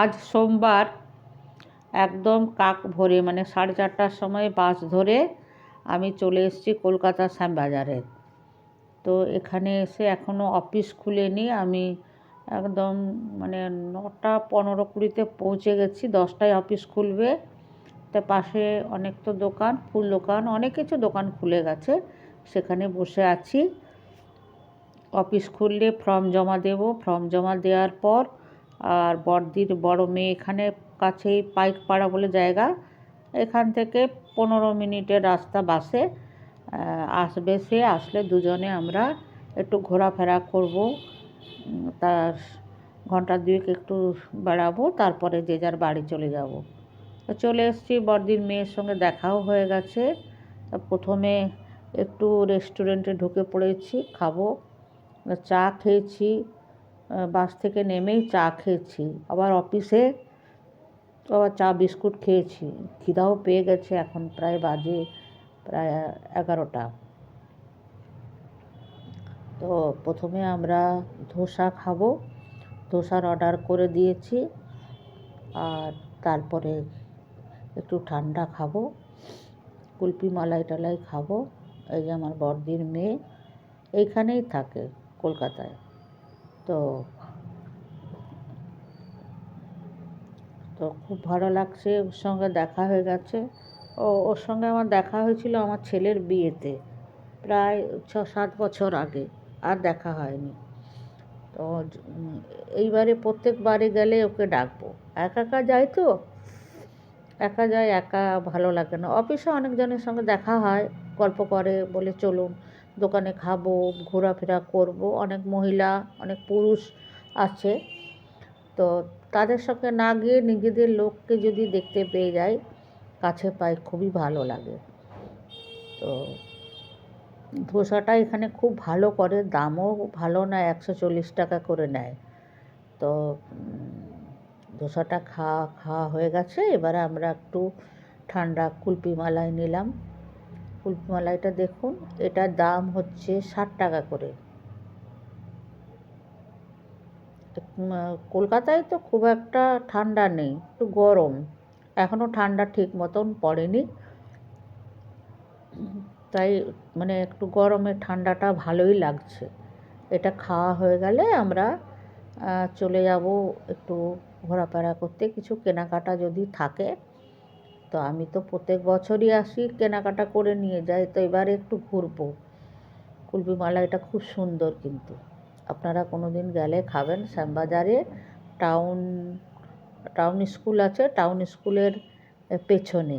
আজ সোমবার একদম কাক ভোরে মানে সাড়ে চারটার সময় বাস ধরে আমি চলে এসেছি কলকাতা শ্যামবাজারে। তো এখানে এসে এখনও অফিস খুলেনি, আমি একদম মানে নটা পনেরো কুড়িতে পৌঁছে গেছি, দশটায় অফিস খুলবে। তা পাশে অনেক তো দোকান, ফুল দোকান, অনেক কিছু দোকান খুলে গেছে, সেখানে বসে আছি। অফিস খুললে ফর্ম জমা দেব, ফর্ম জমা দেওয়ার পর আর বড়দির বড় মেয়ে এখানে কাছেই পাইকপাড়া বলে জায়গা। এখান থেকে পনেরো মিনিটের রাস্তা বাসে আসবে সে, আসলে দুজনে আমরা একটু ঘোরাফেরা করব। তার ঘণ্টা দুয়েক একটু বেড়াবো, তারপরে যে যার বাড়ি চলে যাব। চলে এসেছি, বড়দির মেয়ের সঙ্গে দেখাও হয়ে গেছে। প্রথমে একটু রেস্টুরেন্টে ঢুকে পড়েছি, খাব, চা খেয়েছি। বাস থেকে নেমেই চা খেয়েছি। আবার অফিসে আবার চা, বিস্কুট খেয়েছি। খিদাও পেয়ে গেছে, এখন প্রায় বাজে প্রায় এগারোটা। তো প্রথমে আমরা ধোসা খাব। ধোসার অর্ডার করে দিয়েছি। আর তারপরে একটু ঠান্ডা খাব। কুলপি মালাই টালাই খাব। এই যে আমার বড়দির মেয়ে, এইখানেই থাকে কলকাতায়। তো তো খুব ভালো লাগছে ওর সঙ্গে দেখা হয়ে গেছে। ও, ওর সঙ্গে আমার দেখা হয়েছিল আমার ছেলের বিয়েতে, প্রায় ছ, সাত বছর আগে, আর দেখা হয়নি। তো এইবারে প্রত্যেকবারে গেলে ওকে ডাকবো। একা একা যাই তো? একা যায় একা ভালো লাগে না। অফিসে অনেকজনের সঙ্গে দেখা হয়, গল্প করে, বলে চলুন। দোকানে খাব, ঘোরাফেরা করব। অনেক মহিলা, অনেক পুরুষ আছে। তো তাদের সঙ্গে না গিয়ে নিজেদের লোককে যদি দেখতে পেয়ে যাই, কাছে পাই খুবই ভালো লাগে। তো ধোসাটা এখানে খুব ভালো করে, দামও ভালো না, একশো চল্লিশ টাকা করে নেয়। তো ধোসাটা খাওয়া খাওয়া হয়ে গেছে। এবারে আমরা একটু ঠান্ডা কুলপি মালাই নিলাম। কুলপি মালাইটা দেখুন, এটার দাম হচ্ছে ষাট টাকা করে। কলকাতায় তো খুব একটা ঠান্ডা নেই, একটু গরম। এখনও ঠান্ডা ঠিক মতন পড়েনি। তাই মানে একটু গরমে ঠান্ডাটা ভালোই লাগছে। এটা খাওয়া হয়ে গেলে আমরা চলে যাব একটু ঘোরাফেরা করতে। কিছু কেনাকাটা যদি থাকে তো আমি তো প্রত্যেক বছরই আসি, কেনাকাটা করে নিয়ে যাই, তো এবারে একটু ঘুরবো। কুলপি মালাইটা খুব সুন্দর কিন্তু। আপনারা কোনো দিন গেলে খাবেন শ্যামবাজারে, টাউন টাউন স্কুল আছে, টাউন স্কুলের পেছনে।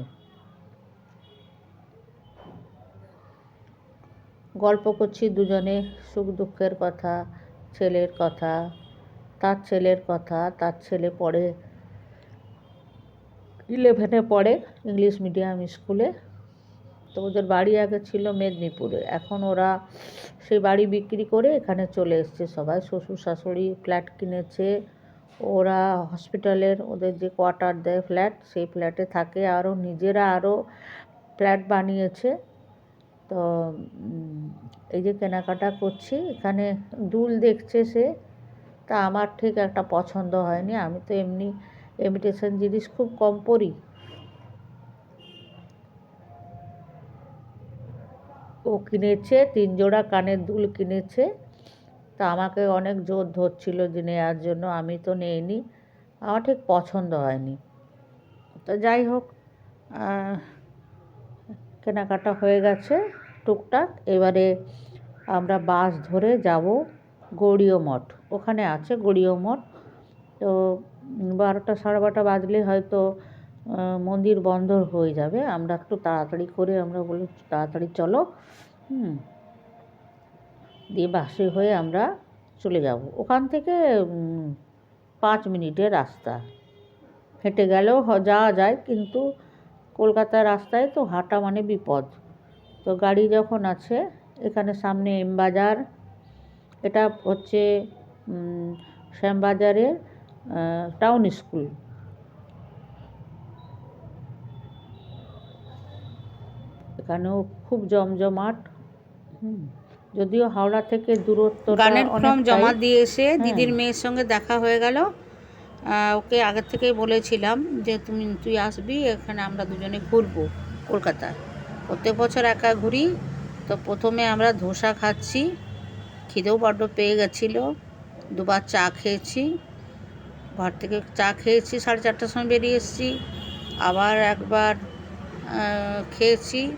গল্প করছি দুজনে, সুখ দুঃখের কথা, ছেলের কথা, তার ছেলের কথা, তার ছেলে পড়ে ইলেভেনে পড়ে ইংলিশ মিডিয়াম স্কুলে। তো ওদের বাড়ি আগে ছিল মেদিনীপুরে। এখন ওরা সেই বাড়ি বিক্রি করে এখানে চলে এসছে সবাই। শ্বশুর শাশুড়ি ফ্ল্যাট কিনেছে। ওরা হসপিটালের ওদের যে কোয়ার্টার দেয় ফ্ল্যাট, সেই ফ্ল্যাটে থাকে। আরও নিজেরা আরও ফ্ল্যাট বানিয়েছে। তো এই যে কেনাকাটা করছি, এখানে দুল দেখছে সে। তা আমার ঠিক একটা পছন্দ হয়নি। আমি তো এমনি ইমিটেশন জিনিস খুব কম পরি ও কিনেছে, তিন জোড়া কানের দুল কিনেছে। তা আমাকে অনেক জোর ধরছিল যে নেওয়ার জন্য, আমি তো নেইনি। আমার ঠিক পছন্দ হয়নি। তো যাই হোক কেনাকাটা হয়ে গেছে টুকটাক। এবারে আমরা বাস ধরে যাব গৌড়ীয় মঠ ওখানে আছে গৌড়ীয় মঠ তো বারোটা, সাড়ে বারোটা বাজলে হয়তো মন্দির বন্ধ হয়ে যাবে। আমরা একটু তাড়াতাড়ি করে আমরা বলি, তাড়াতাড়ি চলো। হুম। দিয়ে বাসে হয়ে আমরা চলে যাব। ওখান থেকে পাঁচ মিনিটের রাস্তা। হেঁটে গেলেও যাওয়া যায়, কিন্তু কলকাতার রাস্তায় তো হাঁটা মানে বিপদ। তো গাড়ি যখন আছে, এখানে সামনে এমবাজার এটা হচ্ছে শ্যামবাজারের টাউন স্কুল এখানেও খুব জমজমাট। যদিও হাওড়া থেকে দূরত্ব গানের ফর্ম জমা দিয়ে এসে দিদির মেয়ের সঙ্গে দেখা হয়ে গেল। ওকে আগের থেকেই বলেছিলাম যে তুমি তুই আসবি এখানে আমরা দুজনে ঘুরবো কলকাতায়। প্রত্যেক বছর একা ঘুরি। তো প্রথমে আমরা ধোসা খাচ্ছি খিদেও বড্ড পেয়ে গেছিল দুবার চা খেয়েছি। ঘর থেকে চা খেয়েছি, সাড়ে চারটার সময় বেরিয়ে এসেছি। আবার একবার খেয়েছি,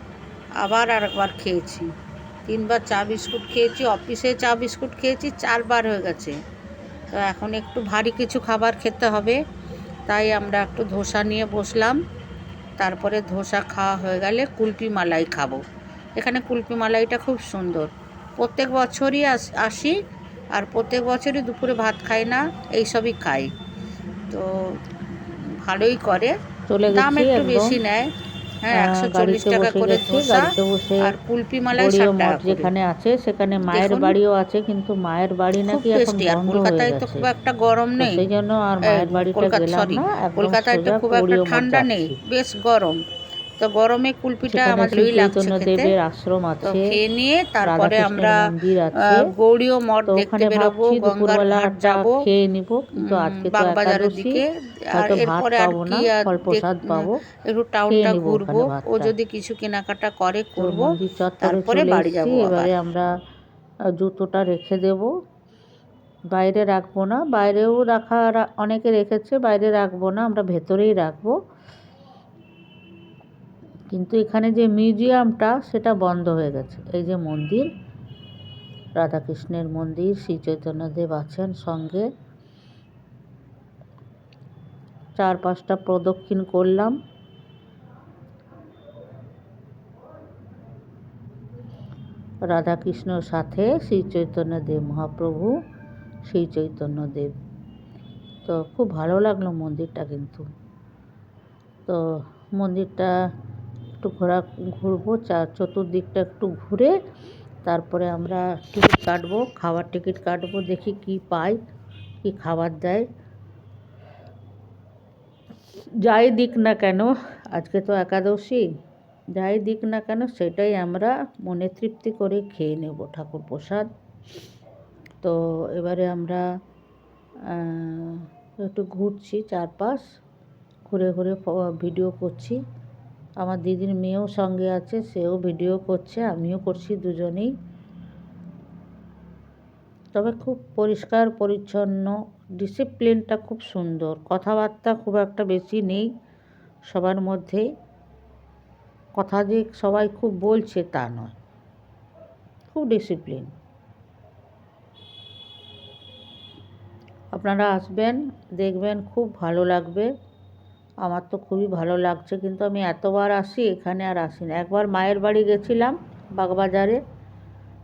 আবার আর একবার খেয়েছি। তিনবার চা বিস্কুট খেয়েছি, অফিসে চা বিস্কুট খেয়েছি, চারবার হয়ে গেছে। তো এখন একটু ভারী কিছু খাবার খেতে হবে, তাই আমরা একটু ধোসা নিয়ে বসলাম। তারপরে ধোসা খাওয়া হয়ে গেলে কুলপি মালাই খাব। এখানে কুলপি মালাইটা খুব সুন্দর। প্রত্যেক বছরই আস- আসি, আর প্রত্যেক বছরই দুপুরে ভাত খাই না, এইসবই খাই। তো ভালোই করে। চলে দাম একটু বেশি নেয়। হ্যাঁ একশো চল্লিশ টাকা করে গেছি ধোসা আর কুলপি মালাই ষাট টাকা যেখানে আছে সেখানে মায়ের বাড়িও আছে কিন্তু মায়ের বাড়ি নাকি এখন বন্ধ কলকাতায় তো খুব একটা গরম নেই। সেই জন্য আর মায়ের বাড়িটা কলকাতা গেলাম সরি না কলকাতায় তো খুব একটা ঠান্ডা নেই বেশ গরম। তো গরমে কুলপিটা আমার লাগছে দেবের আশ্রম আছে খেয়ে নিয়ে তারপরে আমরা গৌড়ীয় মঠ দেখতে বেরোবো গঙ্গার ঘাট যাব। খেয়ে নিব। কিন্তু আজকে তো দিকে। আর এরপরে আর কি ফল প্রসাদ পাবো। একটু টাউনটা ঘুরবো। ও যদি কিছু কেনাকাটা করে করব। তারপরে বাড়ি যাব। এবারে আমরা জুতোটা রেখে দেব। বাইরে রাখব না বাইরেও রাখা অনেকে রেখেছে বাইরে রাখব না আমরা ভেতরেই রাখব। কিন্তু এখানে যে মিউজিয়ামটা, সেটা বন্ধ হয়ে গেছে। এই যে মন্দির, রাধাকৃষ্ণের মন্দির, শ্রী চৈতন্যদেব আছেন সঙ্গে। চার পাঁচটা প্রদক্ষিণ করলাম। রাধাকৃষ্ণর সাথে শ্রী চৈতন্যদেব মহাপ্রভু, শ্রী চৈতন্যদেব। তো খুব ভালো লাগল মন্দিরটা কিন্তু। তো মন্দিরটা একটু ঘোরা, ঘুরবো চতুর্দিকটা একটু ঘুরে তারপরে আমরা টিকিট কাটবো, খাওয়ার টিকিট কাটবো, দেখি কি পাই, কি খাবার দেয়। যাই দিক না কেন, আজকে তো একাদশী, যাই দিক না কেন সেটাই আমরা মনে তৃপ্তি করে খেয়ে নেব ঠাকুর প্রসাদ। তো এবারে আমরা একটু ঘুরছি চারপাশ, ঘুরে ঘুরে ভিডিও করছি। আমার দিদির মেয়েও সঙ্গে আছে, সেও ভিডিও করছে, আমিও করছি দুজনেই। তবে খুব পরিষ্কার, পরিচ্ছন্ন ডিসিপ্লিনটা খুব সুন্দর। কথাবার্তা খুব একটা বেশি নেই সবার মধ্যে। কথা যে সবাই খুব বলছে তা নয়। খুব ডিসিপ্লিন আপনারা আসবেন, দেখবেন খুব ভালো লাগবে। আমার তো খুবই ভালো লাগছে, কিন্তু আমি এতবার আসি, এখানে আর আসি না। একবার মায়ের বাড়ি গেছিলাম বাগবাজারে,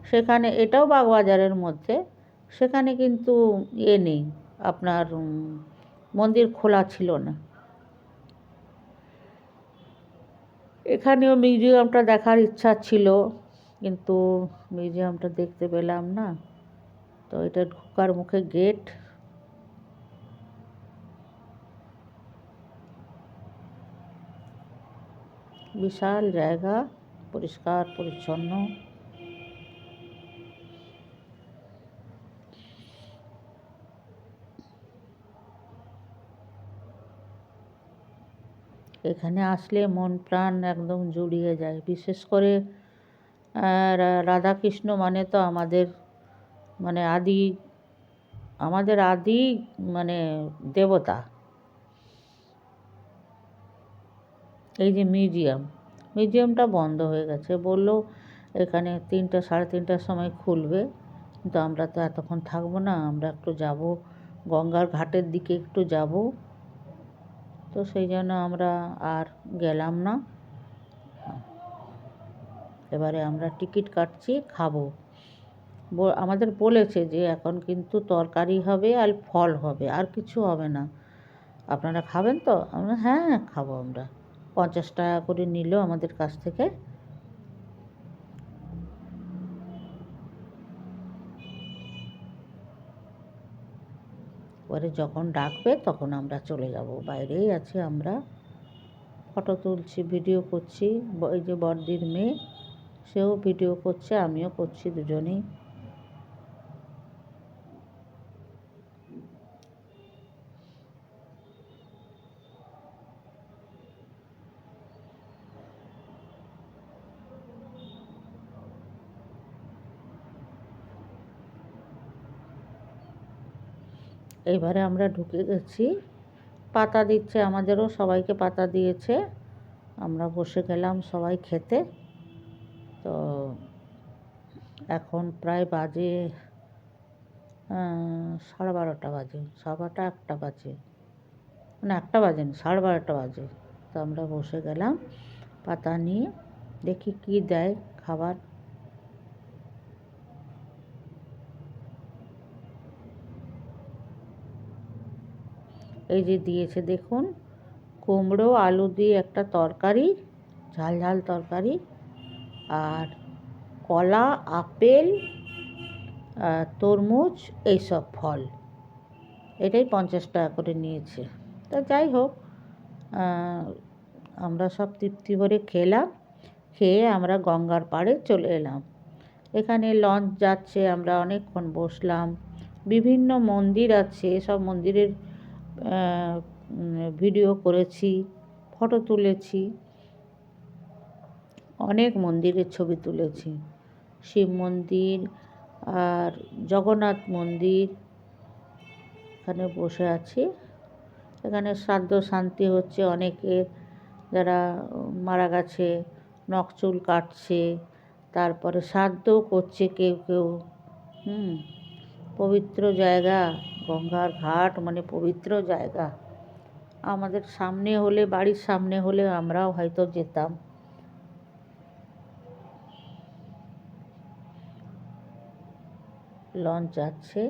সেখানে, এটাও বাগবাজারের মধ্যে, সেখানে কিন্তু এ নেই, আপনার মন্দির খোলা ছিল না। এখানেও মিউজিয়ামটা দেখার ইচ্ছা ছিল, কিন্তু মিউজিয়ামটা দেখতে পেলাম না। তো এটা ঢোকার মুখে গেট বিশাল জায়গা, পরিষ্কার, পরিচ্ছন্ন। এখানে আসলে মন প্রাণ একদম জুড়িয়ে যায়। বিশেষ করে রাধাকৃষ্ণ মানে তো আমাদের মানে আদি, আমাদের আদি মানে দেবতা। এই যে মিউজিয়াম, মিউজিয়ামটা বন্ধ হয়ে গেছে। বলল, এখানে তিনটা, সাড়ে তিনটার সময় খুলবে। কিন্তু আমরা তো এতক্ষণ থাকব না, আমরা একটু যাব। গঙ্গার ঘাটের দিকে একটু যাব। তো সেই জন্য আমরা আর গেলাম না। এবারে আমরা টিকিট কাটছি, খাব। আমাদের বলেছে যে এখন কিন্তু তরকারি হবে আর ফল হবে, আর কিছু হবে না। আপনারা খাবেন তো? আমরা হ্যাঁ খাব আমরা। পঞ্চাশ টাকা করে নিল আমাদের কাছ থেকে। পরে যখন ডাকবে তখন আমরা চলে যাব। বাইরেই আছি আমরা। ফটো তুলছি, ভিডিও করছি। এই যে বড়দির মেয়ে, সেও ভিডিও করছে, আমিও করছি দুজনেই। এবারে আমরা ঢুকে গেছি। পাতা দিচ্ছে আমাদেরও, সবাইকে পাতা দিয়েছে। আমরা বসে গেলাম সবাই খেতে। তো এখন প্রায় বাজে সাড়ে বারোটা বাজে, সাড়ে বারোটা একটা বাজে। মানে একটা বাজে না, সাড়ে বারোটা বাজে। তো আমরা বসে গেলাম পাতা নিয়ে, দেখি কি দেয় খাবার। এই যে দিয়েছে দেখুন, কুমড়ো, আলু দিয়ে একটা তরকারি, ঝাল ঝাল তরকারি, আর কলা, আপেল তরমুজ, এইসব ফল। এটাই পঞ্চাশ টাকা করে নিয়েছে। তা যাই হোক আমরা সব তৃপ্তি ভরে খেলাম, খেয়ে আমরা গঙ্গার পাড়ে চলে এলাম। এখানে লঞ্চ যাচ্ছে, আমরা অনেকক্ষণ বসলাম। বিভিন্ন মন্দির আছে, সব মন্দিরের ভিডিও করেছি, ফটো তুলেছি, অনেক মন্দিরের ছবি তুলেছি। শিব মন্দির আর জগন্নাথ মন্দির এখানে বসে আছি। এখানে শ্রাদ্ধ শান্তি হচ্ছে অনেকের। যারা মারা গেছে নখ চুল কাটছে, তারপরে শ্রাদ্ধও করছে কেউ কেউ। হুম, পবিত্র জায়গা। গঙ্গার ঘাট মানে পবিত্র জায়গা। আমাদের সামনে হলে, বাড়ির সামনে হলে আমরাও হয়তো যেতাম। লঞ্চ যাচ্ছে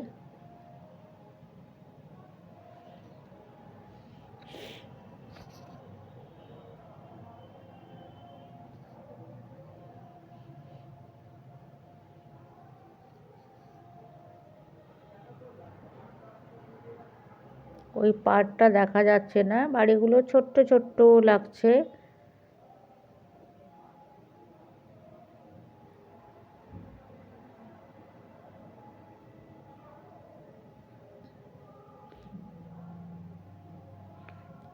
ওই পাড়টা দেখা যাচ্ছে না। বাড়িগুলো ছোট্ট ছোট্ট লাগছে।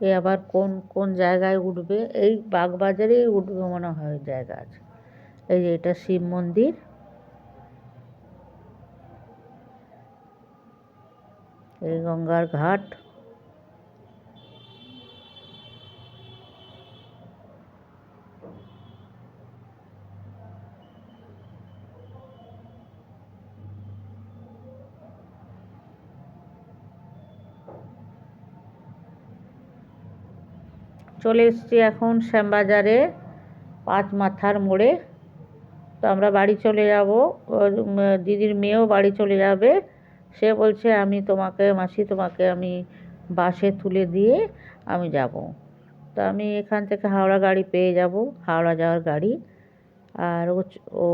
এ আবার কোন কোন জায়গায় উঠবে? এই বাগবাজারেই উঠবে মনে হয় জায়গা আছে। এই যে এটা শিব মন্দির। এই গঙ্গার ঘাট। চলে এসেছি এখন শ্যামবাজারে পাঁচ মাথার মোড়ে। তো আমরা বাড়ি চলে যাব দিদির মেয়েও বাড়ি চলে যাবে। সে বলছে, আমি তোমাকে, মাসি তোমাকে আমি বাসে তুলে দিয়ে আমি যাব। তো আমি এখান থেকে হাওড়া গাড়ি পেয়ে যাব, হাওড়া যাওয়ার গাড়ি। আর ও